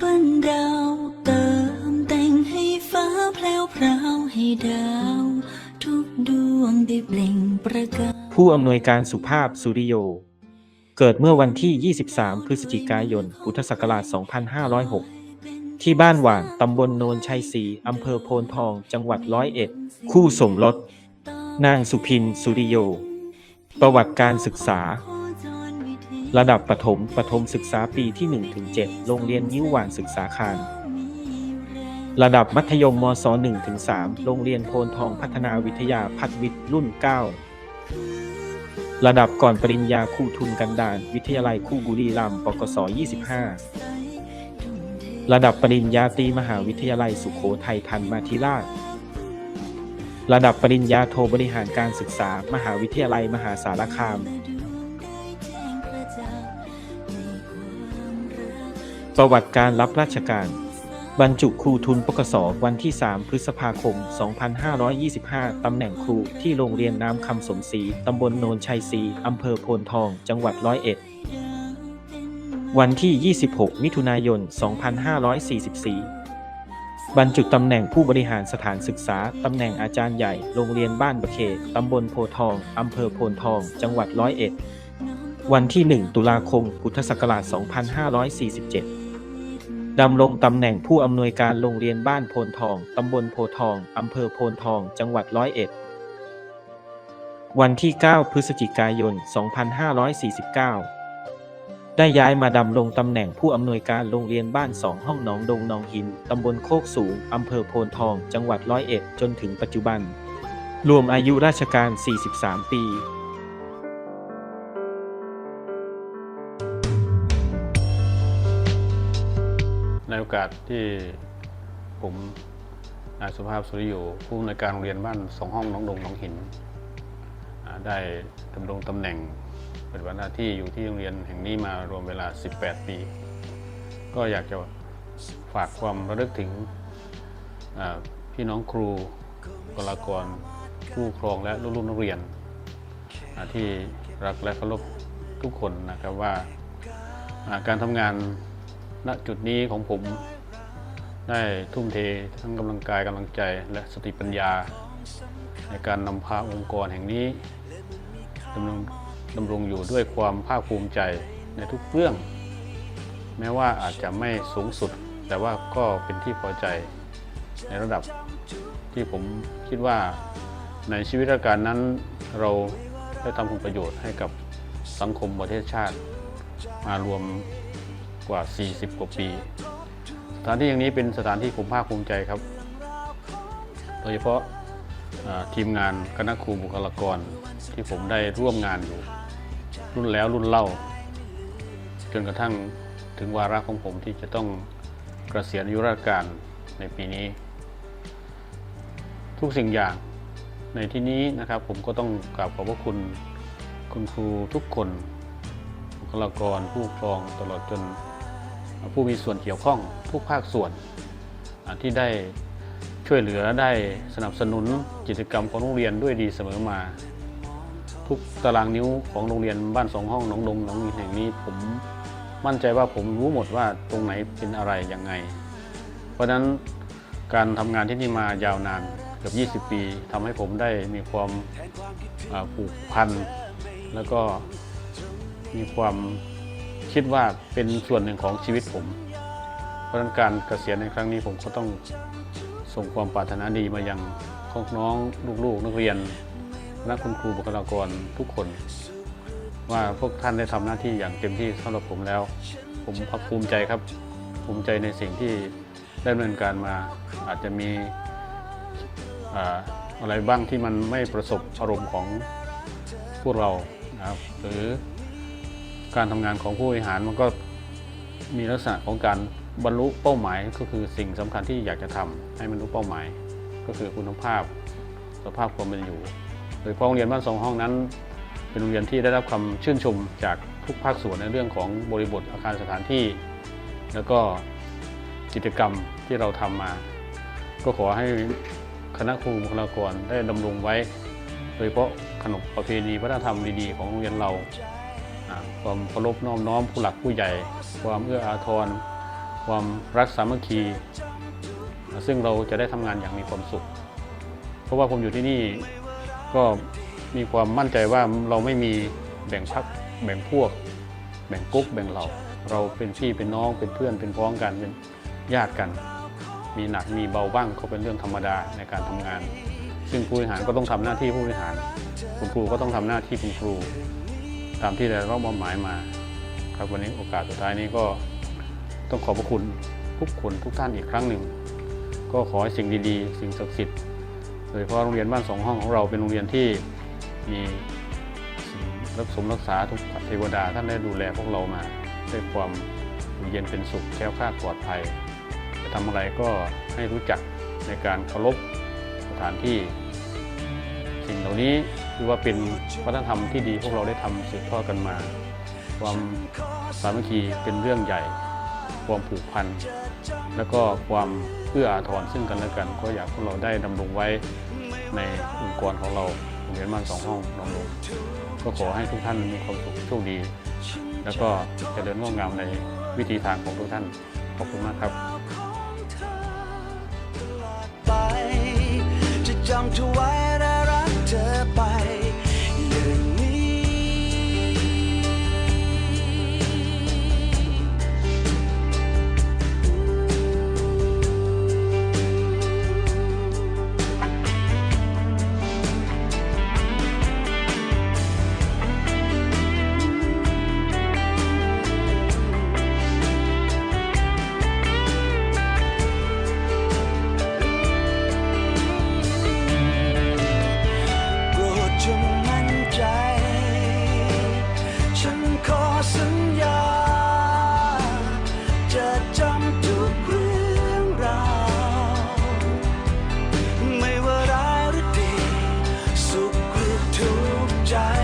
ปั้นดาเติมแต่งให้ฟ้าแพรวพราวให้ดาว ทุกดวงได้เปล่งประกาศผู้อำนวยการสุภาพสุริโย เกิดเมื่อวันที่ 23 พฤศจิกายน พุทธศักราช 2506 ที่บ้านหว่านตำบลโนนชัยศรีอำเภอโพนทอง จังหวัดร้อยเอ็ด คู่สมรส นางสุพินสุริโย ประวัติการศึกษา ระดับประถมประถมศึกษาปีที่ 1-7 โรงเรียนยิ้วหวานศึกษาคาร ระดับมัธยมมศ1-3 โรงเรียนโพนทองพัฒนาวิทยาพัฒวิทย์รุ่น 9 ระดับก่อนปริญญาครูทุนกันดารวิทยาลัยคู่บุรีรัมย์ปกศ25 ระดับปริญญาตรีมหาวิทยาลัยสุโขทัยทันมาธิราช ระดับปริญญาโทบริหารการศึกษา มหาวิทยาลัยมหาสารคาม ประวัติการรับราชการ บรรจุครูทุนปกสวันที่ 3 พฤษภาคม 2525 ตำแหน่งครูที่โรงเรียนน้ำคำสมศรีตำบลโนนชัยศรีอำเภอโพนทอง จังหวัดร้อยเอ็ด วันที่ 26 มิถุนายน 2544 บรรจุตำแหน่งผู้บริหารสถานศึกษา ตำแหน่งอาจารย์ใหญ่ โรงเรียนบ้านบะเคตำบลโพทอง อำเภอโพนทอง จังหวัดร้อยเอ็ดวันที่ 1 ตุลาคม พุทธศักราช 2547 ดำรงตำแหน่งผู้อำนวยการโรงเรียนบ้านโพนทอง ตำบลโพทอง อำเภอโพนทอง จังหวัดร้อยเอ็ด วันที่ 9 พฤศจิกายน 2549 ได้ย้ายมาดำรงตำแหน่งผู้อำนวยการโรงเรียนบ้านสองห้องหนองดงหนองหิน ตำบลโคกสูง อำเภอโพนทอง จังหวัดร้อยเอ็ด จนถึงปัจจุบัน รวมอายุราชการ 43 ปี อกาสที่ผมนายสุภาพสุริโยผู้อำนวยการโรงเรียนบ้านสองห้องน้องดงน้องหิน ได้ดำรงตำแหน่งปฏิบัติหน้าที่อยู่ที่โรงเรียนแห่งนี้มารวมเวลา 18 ปี ก็อยากจะฝากความระลึกถึงพี่น้องครูบุคลากรผู้ครองและลูกๆนักเรียน ที่รักและเคารพทุกคนนะครับว่าการทำงาน ณจุดนี้ของผม ได้ทุ่มเททั้งกำลังกายกำลังใจและสติปัญญา ในการนำพาองค์กรแห่งนี้ดำรงดำรงอยู่ด้วยความภาคภูมิใจในทุกเรื่อง แม้ว่าอาจจะไม่สูงสุด แต่ว่าก็เป็นที่พอใจในระดับที่ผมคิดว่าในชีวิตราชการนั้นเราได้ทำคุณประโยชน์ให้กับสังคมประเทศชาติ มารวม กว่า 40 กว่าปี สถานที่อย่างนี้เป็นสถานที่ผมภาคภูมิใจครับ โดยเฉพาะทีมงานคณะครูบุคลากรที่ผมได้ร่วมงานอยู่ รุ่นแล้วรุ่นเล่า จนกระทั่งถึงวาระของผมที่จะต้องเกษียณอายุราชการในปีนี้ ทุกสิ่งอย่างในที่นี้นะครับผมก็ต้องกราบขอบพระคุณคุณครูทุกคนบุคลากรผู้ปกครองตลอดจน ผู้มีส่วนเกี่ยวข้องทุกภาคส่วนที่ได้ช่วยเหลือได้สนับสนุนกิจกรรมของโรงเรียนด้วยดีเสมอมา ทุกตารางนิ้วของโรงเรียนบ้านสองห้องหนองดงหนองแห่งนี้ผมมั่นใจว่าผมรู้หมดว่าตรงไหนเป็นอะไรยังไง เพราะฉะนั้นการทำงานที่นี่มายาวนานเกือบ20 ปีทำให้ผมได้มีความผูกพัน แล้วก็มีความ คิดว่าเป็นส่วนหนึ่งของชีวิตผม เพราะนั้นการเกษียณในครั้งนี้ผมก็ต้องส่งความปรารถนาดีมายังน้องลูกๆ นักเรียนและคุณครูบุคลากรทุกคน ว่าพวกท่านได้ทำหน้าที่อย่างเต็มที่สำหรับผมแล้ว ผมภาคภูมิใจครับ ภูมิใจในสิ่งที่ได้ดำเนินการมา อาจจะมีอ่าอะไรบ้างที่มันไม่ประสบอารมณ์ของพวกเรานะครับหรือ การทำงานของผู้บริหารมันก็มีลักษณะของการบรรลุเป้าหมายก็คือสิ่งสำคัญที่อยากจะทำให้มันรู้เป้าหมาย ก็คือคุณภาพสภาพความเป็นอยู่โดยเฉพาะโรงเรียนบ้านสองห้องนั้น เป็นโรงเรียนที่ได้รับคำชื่นชมจากทุกภาคส่วนในเรื่องของบริบทอาคารสถานที่ แล้วก็กิจกรรมที่เราทำมา ก็ขอให้คณะครูบุคลากรได้ดำรงไว้ โดยเฉพาะขนบประเพณีวัฒนธรรมดีๆของโรงเรียนเรา ความเคารพน้อมน้อมผู้หลักผู้ใหญ่ ความเอื้ออาทร ความรักสามัคคี ซึ่งเราจะได้ทำงานอย่างมีความสุข เพราะว่าผมอยู่ที่นี่ก็มีความมั่นใจว่าเราไม่มีแบ่งพักแบ่งพวก แบ่งกุ๊กแบ่งเหล่า เราเป็นพี่เป็นน้องเป็นเพื่อนเป็นพ้องกันเป็นญาติกัน มีหนักมีเบาบ้างก็เป็นเรื่องธรรมดาในการทำงาน ซึ่งผู้บริหารก็ต้องทำหน้าที่ผู้บริหาร คุณครูก็ต้องทำหน้าที่คุณครู ตามที่ได้รับมอบหมายมาครับวันนี้โอกาสสุดท้ายนี้ก็ต้องขอบพระคุณทุกคนทุกท่านอีกครั้งหนึ่ง ก็ขอให้สิ่งดีๆ สิ่งศักดิ์สิทธิ์โดยเฉพาะโรงเรียนบ้านสองห้องของเราเป็นโรงเรียนที่มีรักสมรักษาทุกเทวดาท่านได้ดูแลพวกเรามาด้วยความเย็นเป็นสุขแคล้วคลาดปลอดภัยจะทำอะไรก็ให้รู้จักในการเคารพสถานที่ สิ่งเหล่านี้คือว่าเป็นวัฒนธรรมที่ดีพวกเราได้ทำสืบทอดกันมา ความสามัคคีเป็นเรื่องใหญ่ ความผูกพัน แล้วก็ความเอื้ออาทรซึ่งกันและกัน ก็อยากพวกเราได้ดำรงไว้ในองค์กรของเราโรงเรียนบ้านสองห้องน้องลงก็ขอให้ทุกท่านมีความสุขโชคดี แล้วก็เจริญงอกงามในวิถีทางของทุกท่านขอบคุณมากครับ ใจ